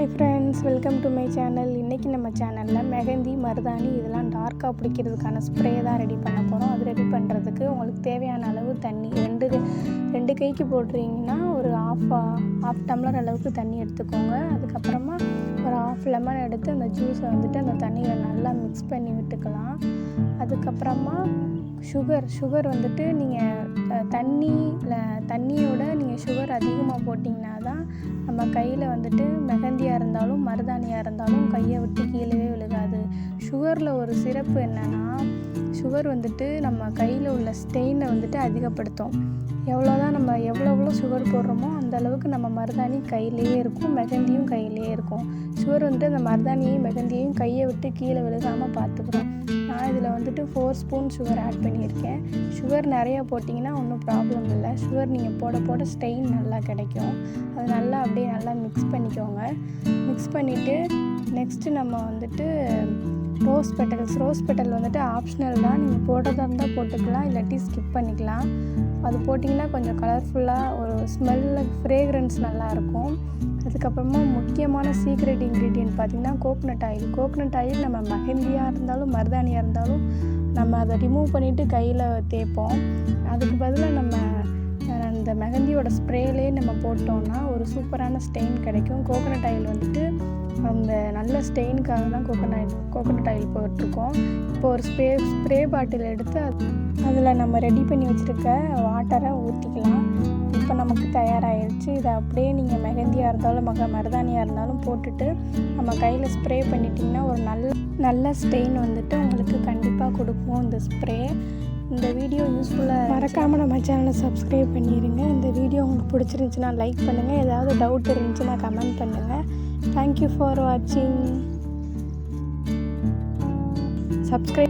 Hi friends welcome to my channel இன்றைக்கி நம்ம சேனலில் மெஹந்தி மருதாணி இதெல்லாம் டார்க்காக பிடிக்கிறதுக்கான ஸ்ப்ரே தான் ரெடி பண்ண போகிறோம் அது ரெடி பண்ணுறதுக்கு உங்களுக்கு தேவையான அளவு தண்ணி ரெண்டு ரெண்டு கைக்கு போடுறீங்கன்னா ஒரு ஆஃப் ஆஃப் டம்ளர் அளவுக்கு தண்ணி எடுத்துக்கோங்க. அதுக்கப்புறமா ஒரு ஆஃப் லெமன் எடுத்து அந்த ஜூஸை வந்துட்டு அந்த தண்ணியில் நல்லா மிக்ஸ் பண்ணி விட்டுக்கலாம். அதுக்கப்புறமா சுகர் சுகர் வந்துட்டு நீங்கள் தண்ணியில் தண்ணியோட நீங்கள் சுகர் அதிகமாக போட்டிங்கன்னா தான் நம்ம கையில் வந்துட்டு மெஹந்தியாக இருந்தாலும் மருதாணியாக இருந்தாலும் கையை விட்டு கீழே விழுகாது. சுகரில் ஒரு சிறப்பு என்னென்னா சுகர் வந்துட்டு நம்ம கையில் உள்ள ஸ்டெயினை வந்துட்டு அதிகப்படுத்தும். எவ்வளோ தான் நம்ம எவ்வளோ எவ்வளோ சுகர் போடுறோமோ அந்த அளவுக்கு நம்ம மருதாணி கையிலேயே இருக்கும் மெஹந்தியும் கையிலேயே இருக்கும். சுகர் வந்துட்டு அந்த மருதாணியையும் மெஹந்தியையும் கையை விட்டு கீழே விழுகாமல் பார்த்துக்கிறோம் நான் இதில் வந்துட்டு ஃபோர் ஸ்பூன் சுகர் ஆட் பண்ணியிருக்கேன். சுகர் நிறையா போட்டிங்கன்னா ஒன்றும் ப்ராப்ளம் இல்லை. சுகர் நீங்கள் போட போட ஸ்டெயின் நல்லா கிடைக்கும். அது நல்லா அப்படியே நல்லா மிக்ஸ் பண்ணிக்கோங்க. மிக்ஸ் பண்ணிவிட்டு நெக்ஸ்ட்டு நம்ம வந்துட்டு ரோஸ் பெட்டல்ஸ். ரோஸ் பெட்டல் வந்துட்டு ஆப்ஷனல் தான். நீங்கள் போடுறதா இருந்தால் போட்டுக்கலாம் இல்லாட்டி ஸ்கிப் பண்ணிக்கலாம். அது போட்டிங்கன்னா கொஞ்சம் கலர்ஃபுல்லாக ஒரு ஸ்மெல்ல ஃப்ரேக்ரன்ஸ் நல்லாயிருக்கும் அதுக்கப்புறமா முக்கியமான சீக்ரெட் இன்க்ரீடியன்ட் பார்த்திங்கன்னா கோக்னட் ஆயில் கோக்னட் ஆயில் நம்ம மெஹந்தியாக இருந்தாலும் மருதாணியாக இருந்தாலும் நம்ம அதை ரிமூவ் பண்ணிவிட்டு கையில் தேய்ப்போம். அதுக்கு பதிலாக நம்ம அந்த மெஹந்தியோட ஸ்ப்ரேலே நம்ம போட்டோம்னா ஒரு சூப்பரான ஸ்டெயின் கிடைக்கும். கோகனட் ஆயில் வந்துட்டு அந்த நல்ல ஸ்டெயினுக்காக தான் கோகனட் கோகனட் ஆயில் போட்டிருக்கோம். இப்போ ஒரு ஸ்ப்ரே ஸ்ப்ரே பாட்டில் எடுத்து அதில் நம்ம ரெடி பண்ணி வச்சுருக்க வாட்டரை ஊற்றிக்கலாம் இப்போ நமக்கு தயாராகிடுச்சு இதை அப்படியே நீங்கள் மெஹந்தியாக இருந்தாலும் மக மருதாணியாக இருந்தாலும் போட்டுட்டு நம்ம கையில் ஸ்ப்ரே பண்ணிட்டிங்கன்னா ஒரு நல்ல நல்ல ஸ்டெயின் வந்துட்டு உங்களுக்கு கண்டிப்பாக கொடுக்கும் இந்த ஸ்ப்ரே. இந்த வீடியோ யூஸ்ஃபுல்லாக மறக்காமல் நம்ம சேனலை சப்ஸ்கிரைப் பண்ணிடுங்க இந்த வீடியோ உங்களுக்கு பிடிச்சிருந்துச்சுன்னா லைக் பண்ணுங்கள் ஏதாவது டவுட் இருந்துச்சுன்னா கமெண்ட் பண்ணுங்கள் தேங்க்யூ ஃபார் வாட்சிங் சப்ஸ்கிரைப்